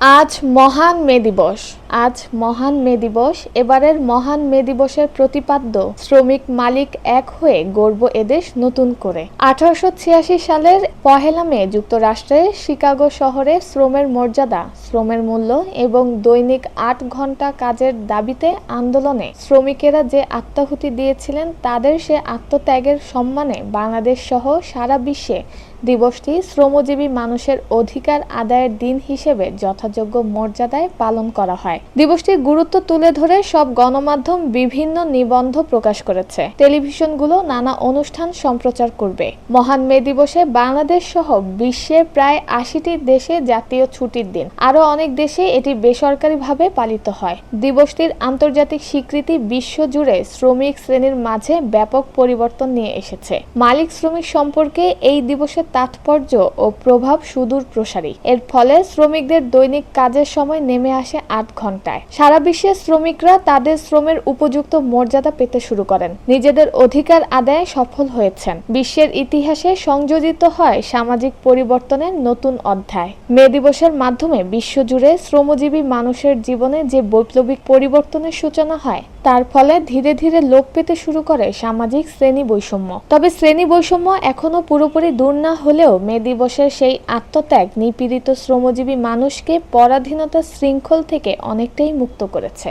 আজ মহান মে দিবস। আজ মহান মে দিবস। এবারের মহান মে দিবসের প্রতিপাদ্য, শ্রমিক মালিক এক হয়ে গর্ব এদেশ নতুন করে। আঠারোশো ছিয়াশি সালের পহেলা মে যুক্তরাষ্ট্রে শিকাগো শহরে শ্রমের মর্যাদা, শ্রমের মূল্য এবং দৈনিক আট ঘণ্টা কাজের দাবিতে আন্দোলনে শ্রমিকেরা যে আত্মাহুতি দিয়েছিলেন, তাদের সে আত্মত্যাগের সম্মানে বাংলাদেশ সহ সারা বিশ্বে দিবসটি শ্রমজীবী মানুষের অধিকার আদায়ের দিন হিসেবে যথাযোগ্য মর্যাদায় পালন করা হয়। দিবসটির গুরুত্ব তুলে ধরে সব গণমাধ্যম বিভিন্ন নিবন্ধ প্রকাশ করেছে। টেলিভিশনগুলো নানা অনুষ্ঠান সম্প্রচার করবে। মহান মে দিবসে বাংলাদেশ সহ বিশ্বের প্রায় আশিটি দেশে জাতীয় ছুটির দিন। আরও অনেক দেশে এটি বেসরকারিভাবে পালিত হয়। দিবসটির আন্তর্জাতিক স্বীকৃতি বিশ্বজুড়ে শ্রমিক শ্রেণির মাঝে ব্যাপক পরিবর্তন নিয়ে এসেছে। মালিক শ্রমিক সম্পর্কে এই দিবসের তাৎপর্য ও প্রভাব সুদূর প্রসারী এর ফলে শ্রমিকদের দৈনিক কাজের সময় নেমে আসে আট ঘন্টায় সারা বিশ্বে শ্রমিকরা তাদের শ্রমের উপযুক্ত মর্যাদা পেতে শুরু করেন। নিজেদের অধিকার আদায়ে সফল হয়েছেন। বিশ্বের ইতিহাসে সংযোজিত হয় সামাজিক পরিবর্তনের নতুন অধ্যায়। মে দিবসের মাধ্যমে বিশ্বজুড়ে শ্রমজীবী মানুষের জীবনে যে বৈপ্লবিক পরিবর্তনের সূচনা হয় তার ফলে ধীরে ধীরে লোপ পেতে শুরু করে সামাজিক শ্রেণি বৈষম্য তবে শ্রেণি বৈষম্য এখনও পুরোপুরি দূর না হলেও মে দিবসের সেই আত্মত্যাগ নিপীড়িত শ্রমজীবী মানুষকে পরাধীনতার শৃঙ্খল থেকে অনেকটাই মুক্ত করেছে।